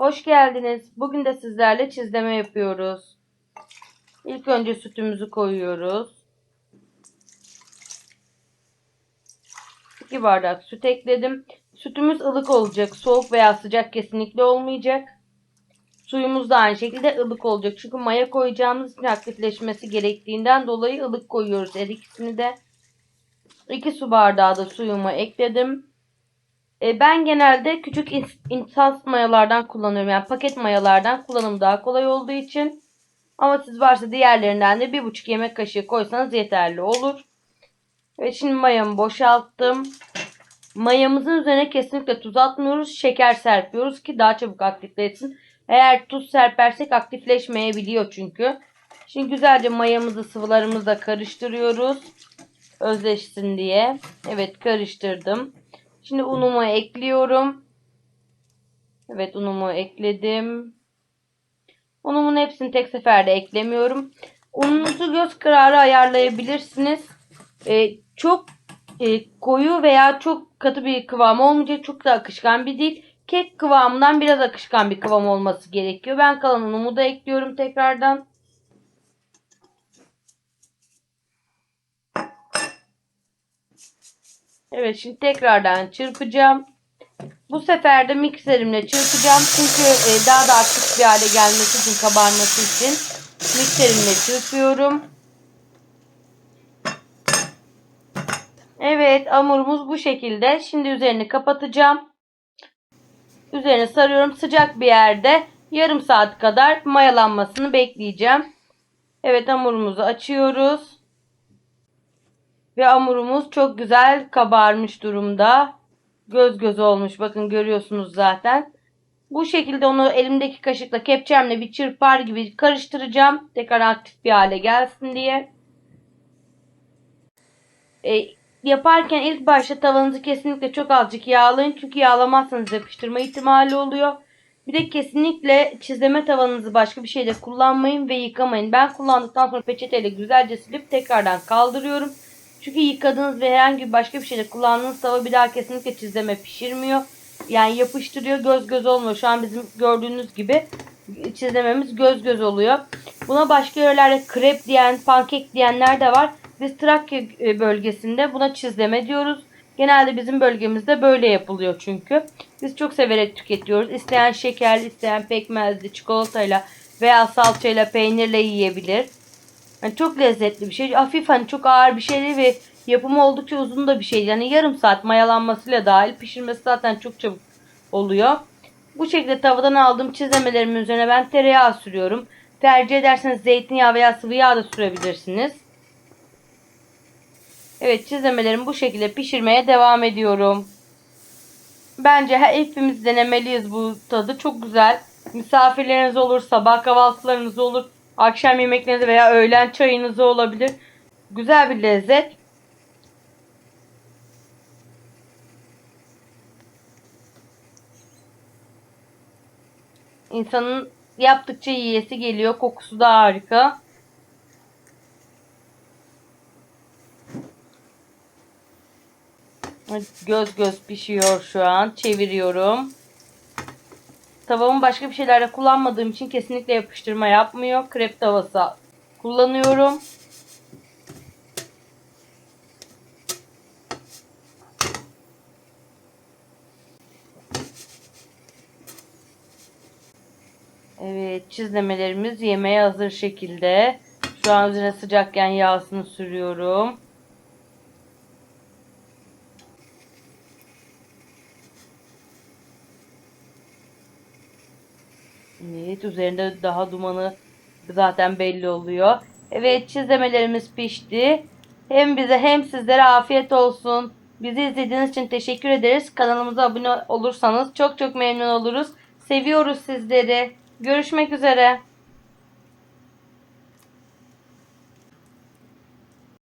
Hoş geldiniz. Bugün de sizlerle çizleme yapıyoruz. İlk önce sütümüzü koyuyoruz. 2 bardak süt ekledim. Sütümüz ılık olacak. Soğuk veya sıcak kesinlikle olmayacak. Suyumuz da aynı şekilde ılık olacak. Çünkü maya koyacağımız için aktifleşmesi gerektiğinden dolayı ılık koyuyoruz her ikisini de. 2 su bardağı da suyumu ekledim. E, ben genelde küçük ins- instans mayalardan kullanıyorum. Yani paket mayalardan kullanım daha kolay olduğu için. Ama siz varsa diğerlerinden de 1,5 yemek kaşığı koysanız yeterli olur. Ve şimdi mayamı boşalttım. Mayamızın üzerine kesinlikle tuz atmıyoruz. Şeker serpiyoruz ki daha çabuk aktifleşsin. Eğer tuz serpersek aktifleşmeyebiliyor çünkü. Şimdi güzelce mayamızı sıvılarımızla karıştırıyoruz. Özleşsin diye. Evet karıştırdım. Şimdi unumu ekliyorum. Evet unumu ekledim. Unumun hepsini tek seferde eklemiyorum. Ununuzu göz kararı ayarlayabilirsiniz. Ee, çok e, koyu veya çok katı bir kıvam olmayacak. Çok da akışkan bir değil. Kek kıvamından biraz akışkan bir kıvam olması gerekiyor. Ben kalan unumu da ekliyorum tekrardan. Evet şimdi tekrardan çırpacağım. Bu sefer de mikserimle çırpacağım. Çünkü e, daha da aktif bir hale gelmesi için kabarması için mikserimle çırpıyorum. Evet hamurumuz bu şekilde. Şimdi üzerini kapatacağım. Üzerine sarıyorum. Sıcak bir yerde yarım saat kadar mayalanmasını bekleyeceğim. Evet hamurumuzu açıyoruz. Ve hamurumuz çok güzel kabarmış durumda. Göz göz olmuş. Bakın görüyorsunuz zaten. Bu şekilde onu elimdeki kaşıkla kepçemle bir çırpar gibi karıştıracağım. Tekrar aktif bir hale gelsin diye. E, yaparken ilk başta tavanızı kesinlikle çok azıcık yağlayın. Çünkü yağlamazsanız yapıştırma ihtimali oluyor. Bir de kesinlikle çizleme tavanızı başka bir şeyle kullanmayın ve yıkamayın. Ben kullandıktan sonra peçeteyle güzelce silip tekrardan kaldırıyorum. Çünkü yıkadığınız ve herhangi başka bir şeyle kullandığınız tava bir daha kesinlikle çizleme pişirmiyor. Yani yapıştırıyor göz göz olmuyor. Şu an bizim gördüğünüz gibi çizlememiz göz göz oluyor. Buna başka yerlerde krep diyen, pankek diyenler de var. Biz Trakya e, bölgesinde buna çizleme diyoruz. Genelde bizim bölgemizde böyle yapılıyor çünkü. Biz çok severek tüketiyoruz. İsteyen şekerli, isteyen pekmezli, çikolatayla veya salçayla, peynirle yiyebilir. Yani çok lezzetli bir şey. Hafif hani çok ağır bir şey değil ve yapımı oldukça uzun da bir şey. Yani yarım saat mayalanmasıyla dahil pişirmesi zaten çok çabuk oluyor. Bu şekilde tavadan aldığım çizlemelerimin üzerine ben tereyağı sürüyorum. Tercih ederseniz zeytinyağı veya sıvı yağ da sürebilirsiniz. Evet çizlemelerimi bu şekilde pişirmeye devam ediyorum. Bence hepimiz denemeliyiz bu tadı. Çok güzel. Misafirleriniz olur, sabah kahvaltılarınız olur, akşam yemekleriniz veya öğlen çayınız olabilir. Güzel bir lezzet. İnsanın yaptıkça yiyesi geliyor. Kokusu da harika. Göz göz pişiyor şu an. Çeviriyorum. Tavamı başka bir şeylerle kullanmadığım için kesinlikle yapıştırma yapmıyor. Krep tavası kullanıyorum. Evet çizlemelerimiz yemeğe hazır şekilde. Şu an üzerine sıcakken yağsını sürüyorum. Evet üzerinde daha dumanı zaten belli oluyor. Evet çizlemelerimiz pişti. Hem bize hem sizlere afiyet olsun. Bizi izlediğiniz için teşekkür ederiz. Kanalımıza abone olursanız çok çok memnun oluruz. Seviyoruz sizleri. Görüşmek üzere.